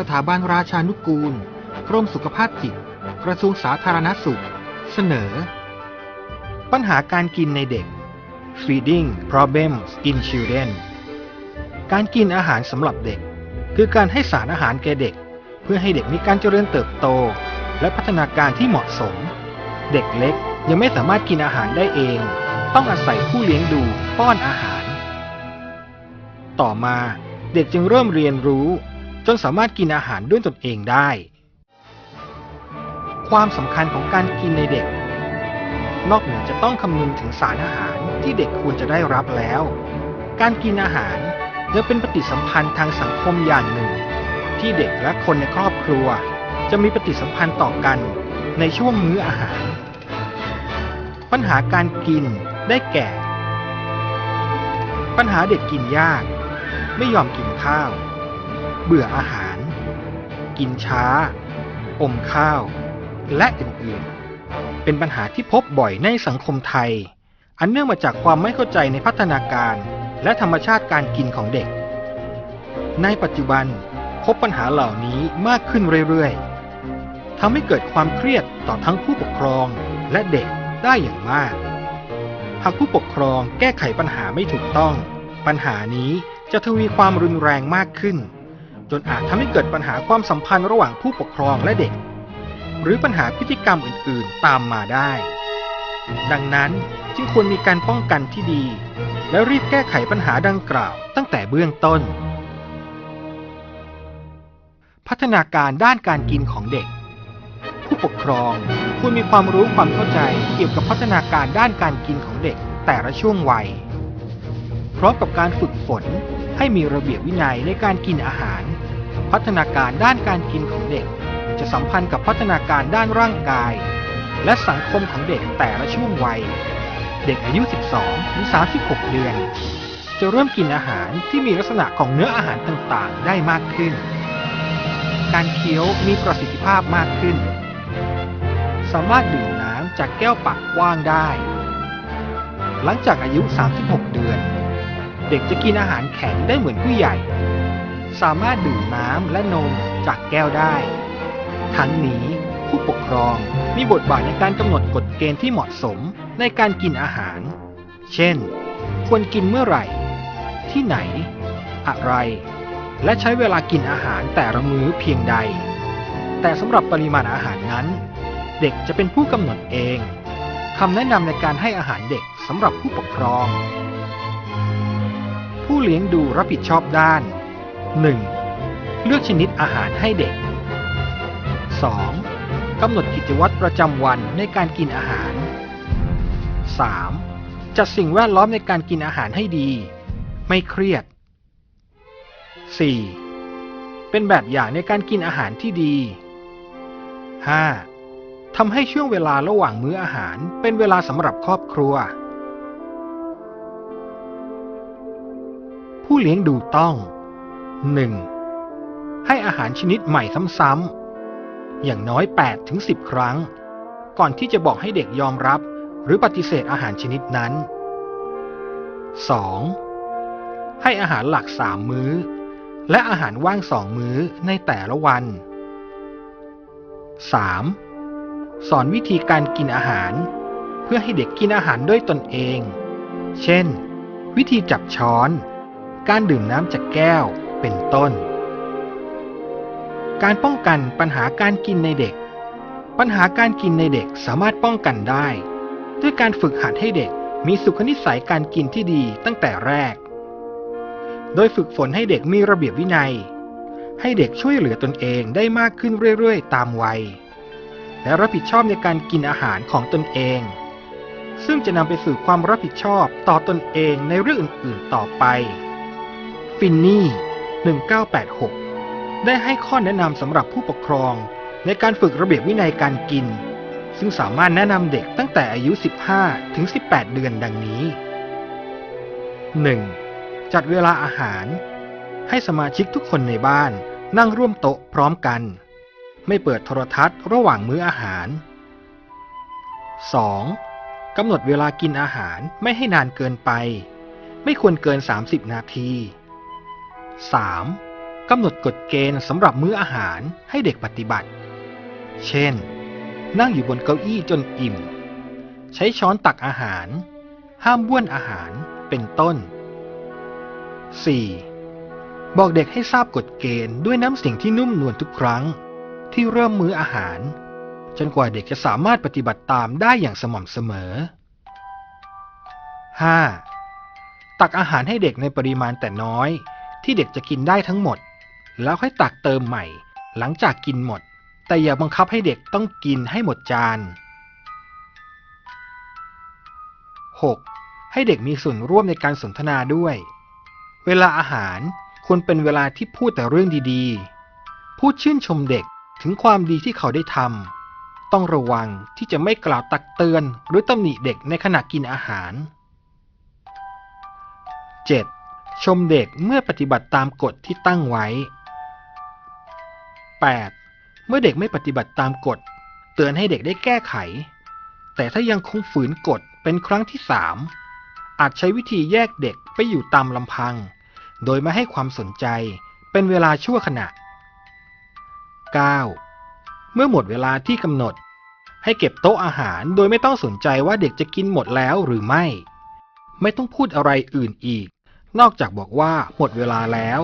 สถาบันราชานุกูล กรมสุขภาพจิต กระทรวงสาธารณสุข เสนอ ปัญหาการกินในเด็ก Feeding Problems in Children การกินอาหารสำหรับเด็ก คือการให้สารอาหารแก่เด็ก เพื่อให้เด็กมีการเจริญเติบโต และพัฒนาการที่เหมาะสม เด็กเล็กยังไม่สามารถกินอาหารได้เอง ต้องอาศัยผู้เลี้ยงดูป้อนอาหาร ต่อมาเด็กจึงเริ่มเรียนรู้ จนสามารถกินอาหารด้วยตนเองได้ ความสำคัญของการกินในเด็ก นอกเหนือจะต้องคำนึงถึงสารอาหารที่เด็กควรจะได้รับแล้ว การกินอาหารยังเป็นปฏิสัมพันธ์ทางสังคมอย่างหนึ่ง ที่เด็กและคนในครอบครัว จะมีปฏิสัมพันธ์ต่อกันในช่วงมื้ออาหาร ปัญหาการกินได้แก่ ปัญหาเด็กกินยาก ไม่ยอมกินข้าว เบื่ออาหาร กินช้า อมข้าว และอื่นๆ เป็นปัญหาที่พบบ่อยในสังคมไทย อันเนื่องมาจากความไม่เข้าใจในพัฒนาการและธรรมชาติการกินของเด็ก ในปัจจุบันพบปัญหาเหล่านี้มากขึ้นเรื่อยๆทำให้เกิดความเครียดต่อทั้งผู้ปกครองและเด็กได้อย่างมาก หากผู้ปกครองแก้ไขปัญหาไม่ถูกต้อง ปัญหานี้จะทวีความรุนแรงมากขึ้น จนอาจทำให้เกิดปัญหาความสัมพันธ์ระหว่างผู้ปกครองและเด็ก หรือปัญหาพฤติกรรมอื่นๆตามมาได้ ดังนั้นจึงควรมีการป้องกันที่ดี และรีบแก้ไขปัญหาดังกล่าวตั้งแต่เบื้องต้น พัฒนาการด้านการกินของเด็ก ผู้ปกครองควรมีความรู้ความเข้าใจเกี่ยวกับพัฒนาการด้านการกินของเด็กแต่ละช่วงวัย พร้อมกับการฝึกฝนให้มีระเบียบวินัยในการกินอาหาร พัฒนาการด้านการกินของเด็ก จะสัมพันธ์กับพัฒนาการด้านร่างกาย และสังคมของเด็กแต่ละช่วงวัย เด็กอายุ 12 ถึง 36 เดือน จะเริ่มกินอาหารที่มีลักษณะของเนื้ออาหารต่างๆ ได้มากขึ้น การเคี้ยวมีประสิทธิภาพมากขึ้น สามารถดื่มน้ำจากแก้วปากกว้างได้ หลังจากอายุ 36 เดือน เด็กจะกินอาหารแข็งได้เหมือนผู้ใหญ่ สามารถดื่มน้ำและนมจากแก้วได้ ทั้งนี้ผู้ปกครองมีบทบาทในการกำหนดกฎเกณฑ์ที่เหมาะสมในการกินอาหาร เช่น ควรกินเมื่อไหร่ ที่ไหน อะไร และใช้เวลากินอาหารแต่ละมื้อเพียงใด แต่สำหรับปริมาณอาหารนั้น เด็กจะเป็นผู้กำหนดเองคำแนะนำในการให้อาหารเด็กสำหรับผู้ปกครอง ผู้เลี้ยงดูรับผิดชอบด้าน 1. เลือกชนิดอาหารให้เด็ก 2. กำหนดกิจวัตรประจำวันในการกินอาหาร 3. จัดสิ่งแวดล้อมในการกินอาหารให้ดี ไม่เครียด 4. เป็นแบบอย่างในการกินอาหารที่ดี 5. ทำให้ช่วงเวลาระหว่างมื้ออาหารเป็นเวลาสำหรับครอบครัว ผู้เลี้ยงดูต้อง 1. ให้อาหารชนิดใหม่ซ้ำๆ อย่างน้อย 8-10 ครั้ง ก่อนที่จะบอกให้เด็กยอมรับหรือปฏิเสธอาหารชนิดนั้น 2. ให้อาหารหลัก 3 มื้อ และอาหารว่าง2มื้อในแต่ละวัน 3. สอนวิธีการกินอาหาร เพื่อให้เด็กกินอาหารด้วยตนเอง เช่น วิธีจับช้อน การดื่มน้ำจากแก้ว เป็นต้น การป้องกันปัญหาการกินในเด็ก ปัญหาการกินในเด็กสามารถป้องกันได้ ด้วยการฝึกหัดให้เด็กมีสุขนิสัยการกินที่ดีตั้งแต่แรก โดยฝึกฝนให้เด็กมีระเบียบวินัย ให้เด็กช่วยเหลือตนเองได้มากขึ้นเรื่อยๆ ตามวัย และรับผิดชอบในการกินอาหารของตนเอง ซึ่งจะนำไปสู่ความรับผิดชอบต่อตนเองในเรื่องอื่นๆต่อไป ฟินนี่ 1986 ได้ให้ข้อแนะนำสำหรับผู้ปกครอง ในการฝึกระเบียบวินัยการกิน ซึ่งสามารถแนะนำเด็กตั้งแต่อายุ 15 ถึง 18 เดือนดังนี้ 1. จัดเวลาอาหาร ให้สมาชิกทุกคนในบ้านนั่งร่วมโต๊ะพร้อมกัน ไม่เปิดโทรทัศน์ระหว่างมื้ออาหาร 2. กำหนดเวลากินอาหารไม่ให้นานเกินไป ไม่ควรเกิน 30 นาที 3. กำหนดกฎเกณฑ์สำหรับมื้ออาหารให้เด็กปฏิบัติ เช่น นั่งอยู่บนเก้าอี้จนอิ่ม ใช้ช้อนตักอาหาร ห้ามบ้วนอาหารเป็นต้น 4. บอกเด็กให้ทราบกฎเกณฑ์ด้วยน้ำเสียงที่นุ่มนวลทุกครั้ง ที่เริ่มมื้ออาหาร จนกว่าเด็กจะสามารถปฏิบัติตามได้อย่างสม่ำเสมอ 5. ตักอาหารให้เด็กในปริมาณแต่น้อย ที่เด็กจะกินได้ทั้งหมด แล้วค่อยตักเติมใหม่ หลังจากกินหมด แต่อย่าบังคับให้เด็กต้องกินให้หมดจาน 6. ให้เด็กมีส่วนร่วมในการสนทนาด้วย เวลาอาหารควรเป็นเวลาที่พูดแต่เรื่องดีๆ พูดชื่นชมเด็กถึงความดีที่เขาได้ทำ ต้องระวังที่จะไม่กล่าวตักเตือน หรือตำหนิเด็กในขณะกินอาหาร 7. ชมเด็กเมื่อปฏิบัติตามกฎที่ตั้งไว้ 8. เมื่อเด็กไม่ปฏิบัติตามกฎ เตือนให้เด็กได้แก้ไข แต่ถ้ายังคงฝืนกฎเป็นครั้งที่ 3 อาจใช้วิธีแยกเด็กไปอยู่ตามลำพัง โดยไม่ให้ความสนใจเป็นเวลาชั่วขณะ 9. เมื่อหมดเวลาที่กำหนด ให้เก็บโต๊ะอาหารโดยไม่ต้องสนใจว่าเด็กจะกินหมดแล้วหรือไม่ ไม่ต้องพูดอะไรอื่นอีก นอกจากบอกว่าหมดเวลาแล้ว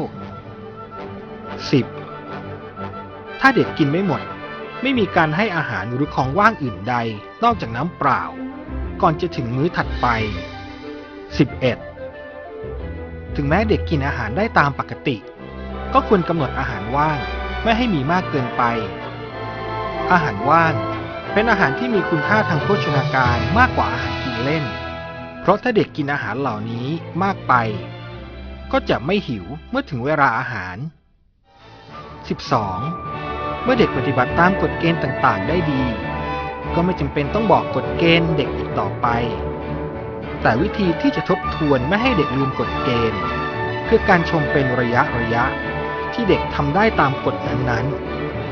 10. ถ้าเด็กกินไม่หมด ไม่มีการให้อาหารหรือของว่างอื่นใด นอกจากน้ำเปล่า ก่อนจะถึงมื้อถัดไป 11. ถึงแม้เด็กกินอาหารได้ตามปกติ ก็ควรกำหนดอาหารว่างไม่ให้มีมากเกินไป อาหารว่างเป็นอาหารที่มีคุณค่าทางโภชนาการมากกว่าอาหารกินเล่น เพราะถ้าเด็กกินอาหารเหล่านี้มากไป ก็จะไม่หิวเมื่อถึงเวลาอาหาร 12. เมื่อเด็กปฏิบัติตามกฎเกณฑ์ต่างๆ ได้ดี ก็ไม่จำเป็นต้องบอกกฎเกณฑ์เด็กอีกต่อไป แต่วิธีที่จะทบทวนไม่ให้เด็กลืมกฎเกณฑ์ คือการชมเป็นระยะระยะที่เด็กทำได้ตามกฎนั้นๆ